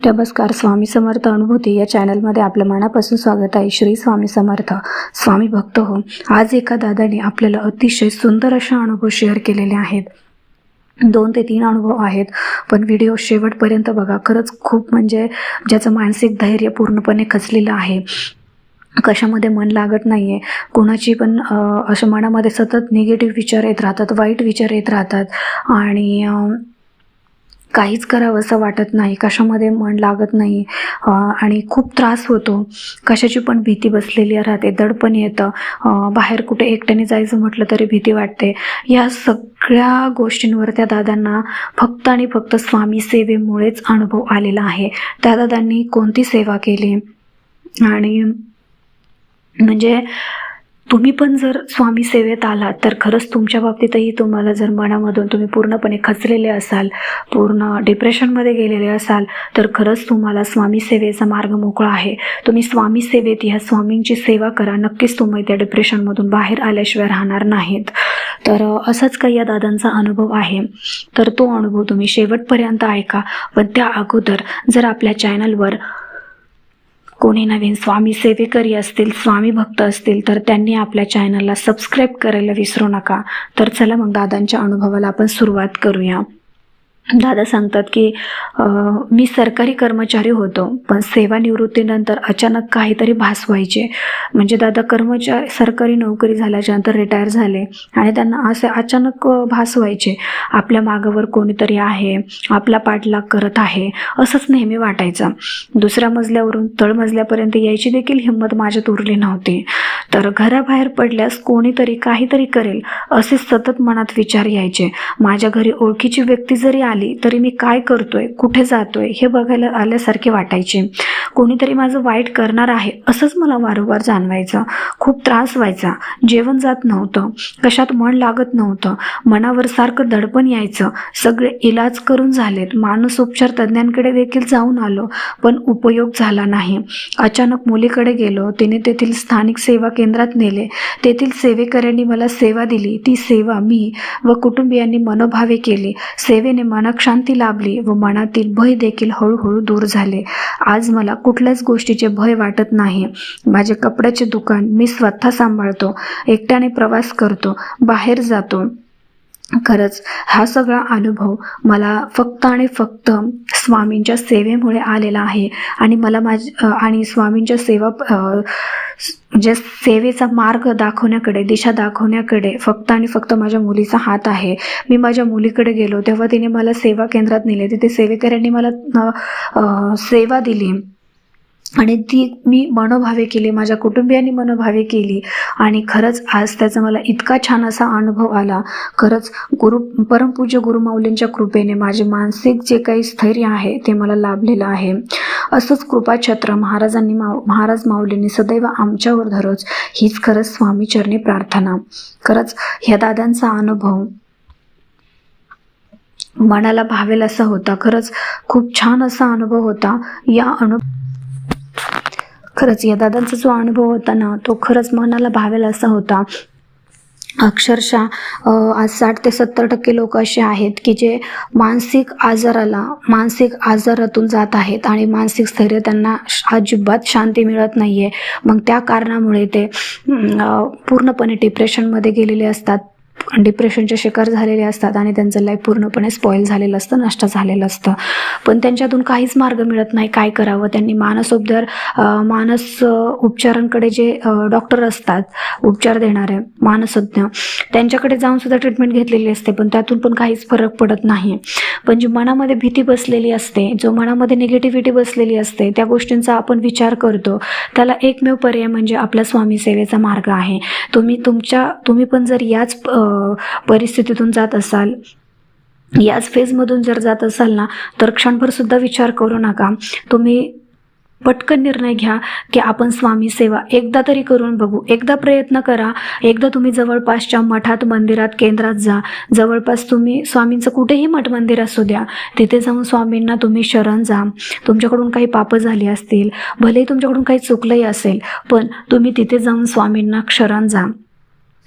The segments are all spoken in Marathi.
नमस्कार स्वामी समर्थ अनुभूती या चॅनलमध्ये आपलं मनापासून स्वागत आहे. श्री स्वामी समर्थ स्वामी भक्त हो. आज एका दादाने आपल्याला अतिशय सुंदर अशा अनुभव शेअर केलेले आहेत. दोन ते तीन अनुभव आहेत पण व्हिडिओ शेवटपर्यंत बघा. खरंच खूप म्हणजे ज्याचं मानसिक धैर्य पूर्णपणे खचलेलं आहे. कशामध्ये मन लागत नाही आहे कोणाची पण असं मनामध्ये सतत निगेटिव्ह विचार येत राहतात वाईट विचार येत राहतात. आणि काहीच करावं असं वाटत नाही. कशामध्ये मन लागत नाही. आणि खूप त्रास होतो. कशाची पण भीती बसलेली राहते दडपण येतं. बाहेर कुठे एकट्याने जायचं म्हटलं तरी भीती वाटते. या सगळ्या गोष्टींवर त्या दादांना फक्त आणि फक्त स्वामी सेवेमुळेच अनुभव आलेला आहे. त्या दादांनी कोणती सेवा केली? आणि म्हणजे तुम्ही पण जर स्वामी सेवेत आलात तर खरंच तुमच्या बाबतीतही तुम्हाला जर मनामधून तुम्ही पूर्णपणे खचलेले असाल पूर्ण डिप्रेशनमध्ये गेलेले असाल तर खरंच तुम्हाला स्वामी सेवेचा मार्ग मोकळा आहे. तुम्ही स्वामी सेवेत ह्या स्वामींची सेवा करा. नक्कीच तुम्ही त्या डिप्रेशनमधून बाहेर आल्याशिवाय राहणार नाहीत. तर असाच काही या दादांचा अनुभव आहे. तर तो अनुभव तुम्ही शेवटपर्यंत ऐका. पण त्या अगोदर जर आपल्या चॅनलवर कोणी नवीन स्वामी सेवेकरी असतील स्वामी भक्त असतील तर त्यांनी आपल्या चॅनलला सबस्क्राईब करायला विसरू नका. तर चला मग दादांच्या अनुभवाला आपण सुरुवात करूया. दादा सांगतात की मी सरकारी कर्मचारी होतो पण सेवानिवृत्तीनंतर अचानक काहीतरी भास व्हायचे म्हणजे दादा कर्मचारी सरकारी नोकरी झाल्याच्यानंतर रिटायर झाले आणि त्यांना असे अचानक भास व्हायचे आपल्या मागावर कोणीतरी आहे आपला पाठलाग करत आहे असंच नेहमी वाटायचं. दुसऱ्या मजल्यावरून तळमजल्यापर्यंत यायची देखील हिंमत माझ्यात उरली नव्हती. तर घराबाहेर पडल्यास कोणीतरी काहीतरी करेल असे सतत मनात विचार यायचे. माझ्या घरी ओळखीची व्यक्ती जरी आली तरी मी काय करतोय कुठे जातोय हे बघायला आल्यासारखे वाटायचे. कोणीतरी माझं वाईट करणार आहे असंच मला वारंवार जाणवायचं. खूप त्रास व्हायचा. जेवण जात नव्हतं. कशात मन लागत नव्हतं. मनावर सारखं दडपण यायचं. सगळे इलाज करून झालेत. मानसोपचार तज्ज्ञांकडे देखील जाऊन आलो पण उपयोग झाला नाही. अचानक मुलीकडे गेलो. तिने तेथील स्थानिक सेवा केंद्रात नेले. तेथील सेवेकऱ्यांनी मला सेवा दिली. ती सेवा मी व कुटुंबियांनी मनोभावे केली. सेवेने मनात शांती लाभली व मनातील भय देखील हळूहळू दूर झाले. आज मला कुठल्याच गोष्टीचे भय वाटत नाही. माझे कपड्याचे दुकान मी स्वतः सांभाळतो. एकट्याने प्रवास करतो. बाहेर जातो. खरंच हा सगळा अनुभव मला फक्त आणि फक्त स्वामींच्या सेवेमुळे आलेला आहे. आणि मला माझ आणि स्वामींच्या सेवा म्हणजे सेवेचा मार्ग दाखवण्याकडे दिशा दाखवण्याकडे फक्त आणि फक्त माझ्या मुलीचा हात आहे. मी माझ्या मुलीकडे गेलो तेव्हा तिने मला सेवा केंद्रात नेले. तिथे सेवेकऱ्यांनी मला सेवा दिली. आणि ती मी मनोभावे केली माझ्या कुटुंबियांनी मनोभावे केली. आणि खरंच आज त्याचा मला इतका छान असा अनुभव आला. खरंच गुरु परमपूज्य गुरुमाऊलींच्या कृपेने माझे मानसिक जे काही स्थैर्य आहे ते मला लाभलेलं आहे. असंच कृपाछत्र महाराजांनी माव महाराज माऊलींनी सदैव आमच्यावर धरोच हीच खरंच स्वामीचरणी प्रार्थना. खरंच ह्या दादांचा अनुभव मनाला भावेल असा होता. खरंच खूप छान असा अनुभव होता. या अनुभव खरंच या दादांचा जो अनुभव होता ना तो खरंच मनाला भावेल असा होता. अक्षरशः आज साठ ते सत्तर टक्के लोक असे आहेत की जे मानसिक आजाराला मानसिक आजारातून जात आहेत आणि मानसिक स्थैर्य त्यांना श- अजिबात शांती मिळत नाही आहे मग त्या कारणामुळे ते पूर्णपणे डिप्रेशनमध्ये गेलेले असतात. डिप्रेशनचे शिकार झालेले असतात आणि त्यांचं लाईफ पूर्णपणे स्पॉईल झालेलं असतं नष्ट झालेलं असतं. पण त्यांच्यातून काहीच मार्ग मिळत नाही. काय करावं? त्यांनी मानसोपचार मानस उपचारांकडे जे डॉक्टर असतात उपचार देणारे मानसज्ञ त्यांच्याकडे जाऊन सुद्धा ट्रीटमेंट घेतलेली असते. पण त्यातून पण काहीच फरक पडत नाही. पण जी मनामध्ये भीती बसलेली असते जो मनामध्ये निगेटिव्हिटी बसलेली असते त्या गोष्टींचा आपण विचार करतो. त्याला एकमेव पर्याय म्हणजे आपला स्वामी सेवेचा मार्ग आहे. तुम्ही तुमच्या तुम्ही पण जर याच परिस्थितीतून जात असाल. याच फेजमधून जर जात असाल ना तर क्षणभरसुद्धा विचार करू नका. तुम्ही पटकन निर्णय घ्या की आपण स्वामी सेवा एकदा तरी करून बघू. एकदा प्रयत्न करा. एकदा तुम्ही जवळपासच्या मठात मंदिरात केंद्रात जा. जवळपास तुम्ही स्वामींचं कुठेही मठ मंदिर असू द्या. तिथे जाऊन स्वामींना तुम्ही शरण जा. तुमच्याकडून काही पापं झाली असतील भलेही तुमच्याकडून काही चुकलंही असेल पण तुम्ही तिथे जाऊन स्वामींना शरण जा.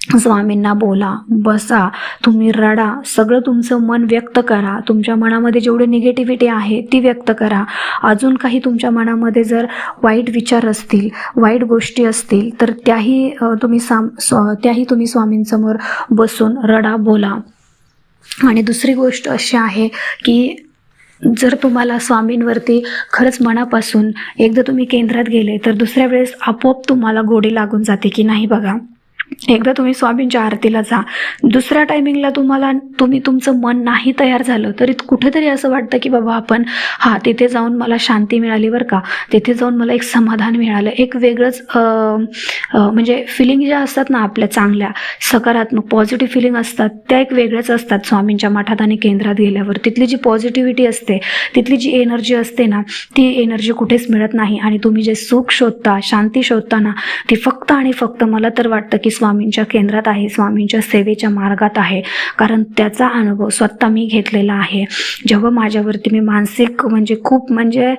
स्वामींना बोला बसा तुम्ही रडा सगळं तुमचं मन व्यक्त करा. तुमच्या मनामध्ये जेवढे निगेटिव्हिटी आहे ती व्यक्त करा. अजून काही तुमच्या मनामध्ये जर वाईट विचार असतील वाईट गोष्टी असतील तर त्याही तुम्ही साम स्व त्याही तुम्ही स्वामींसमोर बसून रडा बोला. आणि दुसरी गोष्ट अशी आहे की जर तुम्हाला स्वामींवरती खरंच मनापासून एकदा तुम्ही केंद्रात गेले तर दुसऱ्या वेळेस आपोआप तुम्हाला गोडी लागून जाते की नाही बघा. एकदा तुम्ही स्वामींच्या आरतीला जा. दुसऱ्या टायमिंगला तुम्हाला तुम्ही तुमचं मन नाही तयार झालं तरी कुठेतरी असं वाटतं की बाबा आपण हां तिथे जाऊन मला शांती मिळाली बरं का. तिथे जाऊन मला एक समाधान मिळालं. एक वेगळंच म्हणजे फिलिंग ज्या असतात ना आपल्या चांगल्या सकारात्मक पॉझिटिव्ह फिलिंग असतात त्या एक वेगळ्याच असतात स्वामींच्या मठात आणि केंद्रात गेल्यावर. तिथली जी पॉझिटिव्हिटी असते तिथली जी एनर्जी असते ना ती एनर्जी कुठेच मिळत नाही. आणि तुम्ही जे सुख शोधता शांती शोधता ना ती फक्त आणि फक्त मला तर वाटतं की स्वामींच्या केंद्रात आहे स्वामींच्या सेवेच्या मार्गात आहे. कारण त्याचा अनुभव स्वतः मी घेतलेला आहे. जेव्हा माझ्यावरती मी मानसिक म्हणजे खूप म्हणजे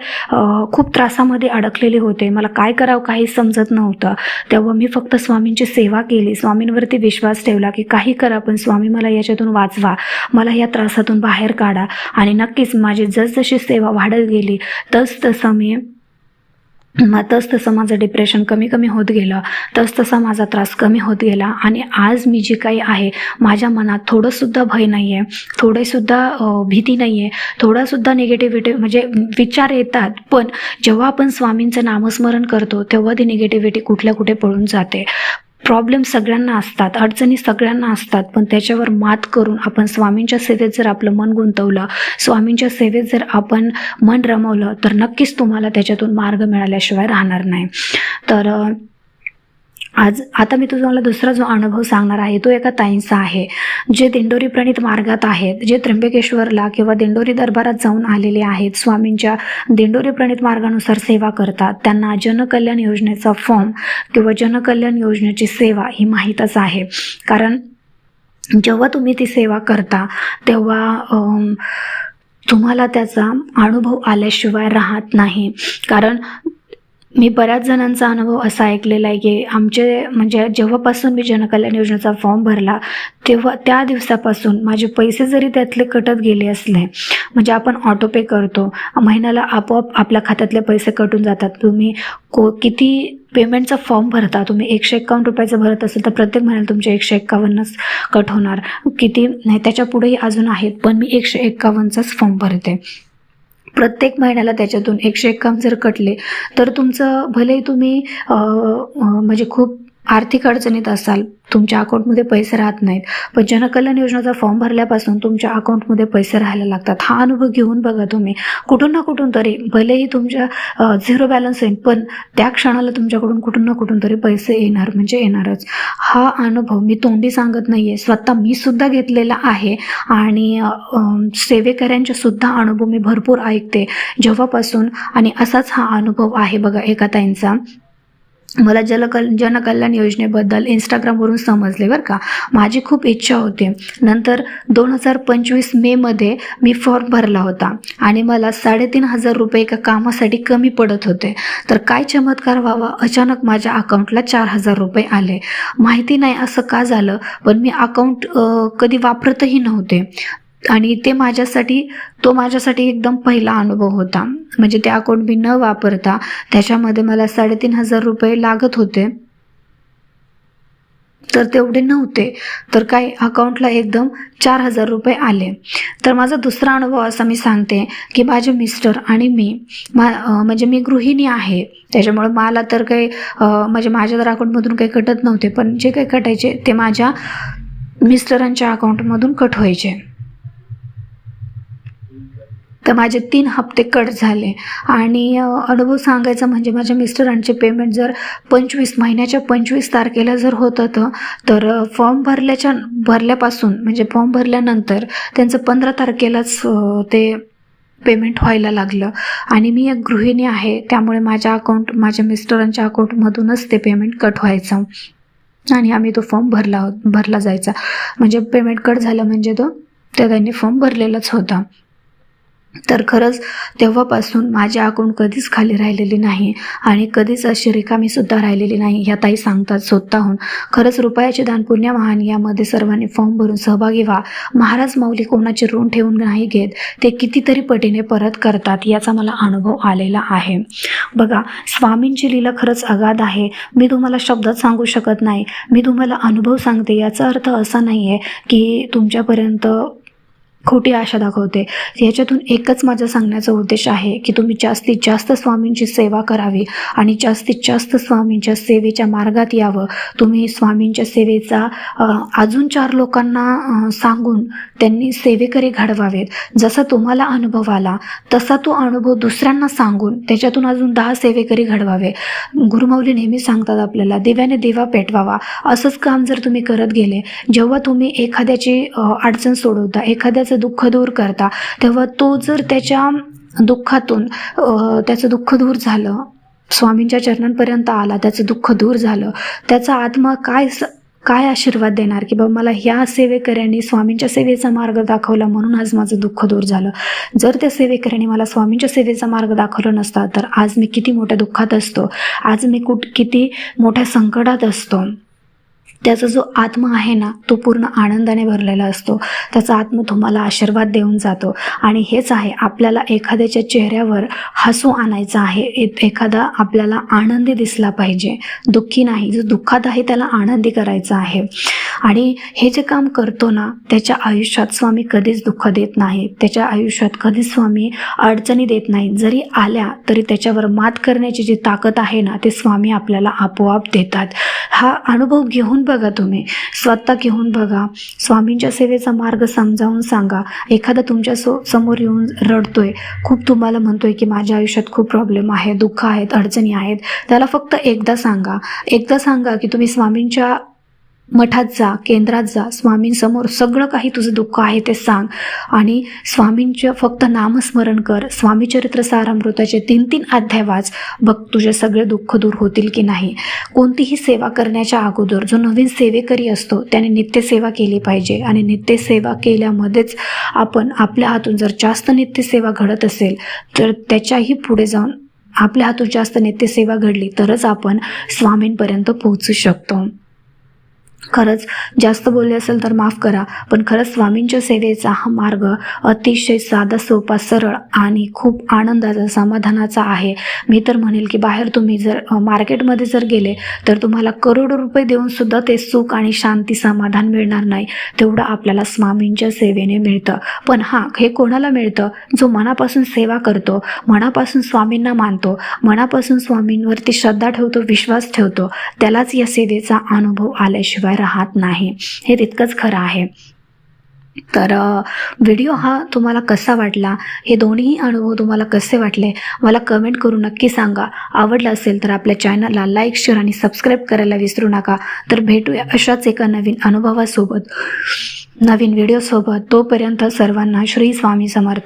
खूप त्रासामध्ये अडकलेले होते मला काय करावं काही समजत नव्हतं तेव्हा मी फक्त स्वामींची सेवा केली. स्वामींवरती विश्वास ठेवला की काही करा पण स्वामी मला याच्यातून वाचवा. मला या त्रासातून बाहेर काढा. आणि नक्कीच माझी जसजशी सेवा वाढत गेली तस तसं मी मग तस तसं माझं डिप्रेशन कमी कमी होत गेलं. तस तसा माझा त्रास कमी होत गेला. आणि आज मी जी काही आहे माझ्या मनात थोडंसुद्धा भय नाही आहे थोडेसुद्धा भीती नाही आहे थोडासुद्धा निगेटिव्हिटी म्हणजे विचार येतात. पण जेव्हा आपण स्वामींचं नामस्मरण करतो तेव्हा ती निगेटिव्हिटी कुठल्या कुठे पळून जाते. प्रॉब्लेम सगळ्यांना असतात अडचणी सगळ्यांना असतात पण त्याच्यावर मात करून आपण स्वामींच्या सेवेत जर आपलं मन गुंतवलं स्वामींच्या सेवेत जर आपण मन रमवलं तर नक्कीच तुम्हाला त्याच्यातून मार्ग मिळाल्याशिवाय राहणार नाही. तर आज आता मी तुम्हाला दुसरा जो अनुभव सांगणार आहे तो एका ताईंचा आहे जे दिंडोरी प्रणित मार्गात आहेत जे त्र्यंबकेश्वरला किंवा दिंडोरी दरबारात जाऊन आलेले आहेत स्वामींच्या दिंडोरी प्रणित मार्गानुसार सेवा करतात. त्यांना जनकल्याण योजनेचा फॉर्म किंवा जनकल्याण योजनेची सेवा ही माहीतच आहे. कारण जेव्हा तुम्ही ती सेवा करता तेव्हा तुम्हाला त्याचा अनुभव आल्याशिवाय राहत नाही. कारण मी बऱ्याच जणांचा अनुभव असा ऐकलेला आहे की आमचे म्हणजे जेव्हापासून मी जनकल्याण योजनेचा फॉर्म भरला तेव्हा त्या दिवसापासून माझे पैसे जरी त्यातले कटत गेले असले म्हणजे आपण ऑटोपे करतो महिन्याला आपोआप आपल्या खात्यातले पैसे कटून जातात. तुम्ही को किती पेमेंटचा फॉर्म भरता? तुम्ही एकशे एक्कावन्न रुपयाचं भरत असेल तर प्रत्येक महिन्याला तुमचे एकशे एक्कावन्नच कट होणार. किती नाही त्याच्या पुढेही अजून आहेत पण मी एकशे एक्कावन्नचाच फॉर्म भरते. प्रत्येक महिन्याला त्याच्यातून एकशे एक काम जर कटले तर तुमचं भले तुम्ही म्हणजे खूप आर्थिक अडचणीत असाल तुमच्या अकाउंटमध्ये पैसे राहत नाहीत. पण जनकल्याण योजनेचा फॉर्म भरल्यापासून तुमच्या अकाउंटमध्ये पैसे राहायला लागतात. हा अनुभव घेऊन बघा तुम्ही. कुठून ना कुठून तरी भलेही तुमच्या झिरो बॅलन्स येईल पण त्या क्षणाला तुमच्याकडून कुठून ना कुठून तरी पैसे येणार म्हणजे येणारच. हा अनुभव मी तोंडी सांगत नाही आहे स्वतः मी सुद्धा घेतलेला आहे आणि अम, सेवेकऱ्यांचे सुद्धा अनुभव मी भरपूर ऐकते. जेव्हापासून आणि असाच हा अनुभव आहे बघा एका ताईंचा. मला जलकल जनकल्याण योजनेबद्दल इंस्टाग्रामवरून समजले बरं का. माझी खूप इच्छा होती. नंतर दोन हजार पंचवीस मेमध्ये मी फॉर्म भरला होता आणि मला साडेतीन हजार रुपये एका कामासाठी कमी पडत होते. तर काय चमत्कार व्हावा? अचानक माझ्या अकाउंटला चार हजार रुपये आले. माहिती नाही असं का झालं? पण मी अकाउंट कधी वापरतही नव्हते. आणि ते माझ्यासाठी तो माझ्यासाठी एकदम पहिला अनुभव होता. म्हणजे ते अकाउंट मी न वापरता त्याच्यामध्ये मला साडेतीन हजार रुपये लागत होते. तर तेवढे नव्हते. तर काय अकाउंटला एकदम चार हजार रुपये आले. तर माझा दुसरा अनुभव असा मी सांगते की माझे मिस्टर आणि मी मा म्हणजे मी गृहिणी आहे. त्याच्यामुळे मला तर काही म्हणजे माझ्या तर अकाउंटमधून काही कटत नव्हते पण जे काही कटायचे ते माझ्या मिस्टरांच्या अकाउंटमधून कट व्हायचे. तर माझे तीन हप्ते कट झाले. आणि अनुभव सांगायचा म्हणजे माझ्या मिस्टरांचे पेमेंट जर पंचवीस महिन्याच्या पंचवीस तारखेला जर होत होतं तर फॉर्म भरल्याच्या भरल्यापासून म्हणजे फॉर्म भरल्यानंतर त्यांचं पंधरा तारखेलाच ते पेमेंट व्हायला लागलं. आणि मी एक गृहिणी आहे त्यामुळे माझ्या अकाउंट माझ्या मिस्टरांच्या अकाउंटमधूनच ते पेमेंट कट व्हायचं. आणि आम्ही तो फॉर्म भरला भरला जायचा. म्हणजे पेमेंट कट झालं म्हणजे तो त्या त्यांनी फॉर्म भरलेलाच होता. तर खरंच तेव्हापासून माझी अकाउंट कधीच खाली राहिलेली नाही आणि कधीच अशी रिकामी सुद्धा राहिलेली नाही ह्या ताई सांगतात स्वतःहून. खरंच रुपयाचे दान पुण्य महान यामध्ये सर्वांनी फॉर्म भरून सहभागी व्हा. महाराज माऊली कोणाचे ऋण ठेवून नाही घेत ते कितीतरी पटीने परत करतात याचा मला अनुभव आलेला आहे. बघा स्वामींची लीला खरंच अगाध आहे. मी तुम्हाला शब्दात सांगू शकत नाही. मी तुम्हाला अनुभव सांगते याचा अर्थ असा नाही आहे की तुमच्यापर्यंत खोटी आशा दाखवते. याच्यातून एकच माझा सांगण्याचा उद्देश आहे की तुम्ही जास्तीत जास्त स्वामींची सेवा करावी आणि जास्तीत जास्त स्वामींच्या सेवेच्या मार्गात यावं. तुम्ही स्वामींच्या सेवेचा अजून चार लोकांना सांगून त्यांनी सेवेकरी घडवावेत. जसा तुम्हाला अनुभव आला तसा तो अनुभव दुसऱ्यांना सांगून त्याच्यातून अजून दहा सेवेकरी घडवावे. गुरुमाऊली नेहमी सांगतात आपल्याला दिव्याने दिवा पेटवावा. असंच काम जर तुम्ही करत गेले जेव्हा तुम्ही एखाद्याची अडचण सोडवता एखाद्याचं दुःख दूर करता तेव्हा तो जर त्याच्या दुःखातून त्याचं दुःख दूर झालं स्वामींच्या चरणांपर्यंत आला त्याचं दुःख दूर झालं त्याचा आत्मा काय स काय आशीर्वाद देणार? की बाबा मला ह्या सेवेकऱ्यांनी स्वामींच्या सेवेचा मार्ग दाखवला म्हणून आज माझं दुःख दूर झालं. जर त्या सेवेकऱ्यांनी मला स्वामींच्या सेवेचा मार्ग दाखवला नसता तर आज मी किती मोठ्या दुःखात असतो. आज मी कुठ किती मोठ्या संकटात असतो. त्याचा जो आत्मा आहे ना तो पूर्ण आनंदाने भरलेला असतो. त्याचा आत्मा तुम्हाला आशीर्वाद देऊन जातो. आणि हेच आहे आपल्याला एखाद्याच्या चेहऱ्यावर हसू आणायचं आहे. ए- एखादा आपल्याला आनंदी दिसला पाहिजे. दुःखी नाही. जो दुःखात आहे त्याला आनंदी करायचं आहे. आणि हे जे काम करतो ना त्याच्या आयुष्यात स्वामी कधीच दुःख देत नाही. त्याच्या आयुष्यात कधीच स्वामी अडचणी देत नाही. जरी आल्या तरी त्याच्यावर मात करण्याची जी ताकद आहे ना ते स्वामी आपल्याला आपोआप देतात. हा अनुभव घेऊन बघा तुम्ही. स्वतः घेऊन बघा. स्वामींच्या सेवेचा मार्ग समजावून सांगा. एखादा तुमच्या सो समोर येऊन रडतोय. खूप तुम्हाला म्हणतोय की माझ्या आयुष्यात खूप प्रॉब्लेम आहे दुःख आहेत अडचणी आहेत. त्याला फक्त एकदा सांगा. एकदा सांगा की तुम्ही स्वामींच्या मठात जा केंद्रात जा स्वामींसमोर सगळं काही तुझं दुःख आहे ते सांग. आणि स्वामींचं फक्त नामस्मरण कर. स्वामी चरित्र सारामृताचे तीन तीन अध्याय वाच. बघ तुझे सगळे दुःख दूर होतील की नाही. कोणतीही सेवा करण्याच्या अगोदर जो नवीन सेवेकरी असतो त्याने नित्यसेवा केली पाहिजे. आणि नित्यसेवा केल्यामध्येच आपण आपल्या हातून जर जास्त नित्यसेवा घडत असेल तर त्याच्याही पुढे जाऊन आपल्या हातून जास्त नित्यसेवा घडली तरच आपण स्वामींपर्यंत पोहोचू शकतो. खरंच जास्त बोलले असेल तर माफ करा पण खरंच स्वामींच्या सेवेचा हा मार्ग अतिशय साधा सोपा सरळ आणि खूप आनंदाचा समाधानाचा आहे. मी तर म्हणेल की बाहेर तुम्ही जर मार्केटमध्ये जर गेले तर तुम्हाला करोडो रुपये देऊन सुद्धा ते सुख आणि शांती समाधान मिळणार नाही. तेवढं आपल्याला स्वामींच्या सेवेने मिळतं. पण हां हे कोणाला मिळतं? जो मनापासून सेवा करतो मनापासून स्वामींना मानतो मनापासून स्वामींवरती श्रद्धा ठेवतो विश्वास ठेवतो त्यालाच या सेवेचा अनुभव आल्याशिवाय राहत नाही. हे तितकंच खरं आहे. तर व्हिडिओ हा तुम्हाला कसा वाटला? हे दोन्ही अनुभव तुम्हाला कसे वाटले? मला कमेंट करून नक्की सांगा. आवडलं असेल तर आपल्या चॅनलला लाईक शेअर आणि सबस्क्राईब करायला विसरू नका. तर भेटूया अशाच एका नवीन अनुभवासोबत नवीन व्हिडिओसोबत तोपर्यंत सर्वांना श्री स्वामी समर्थ.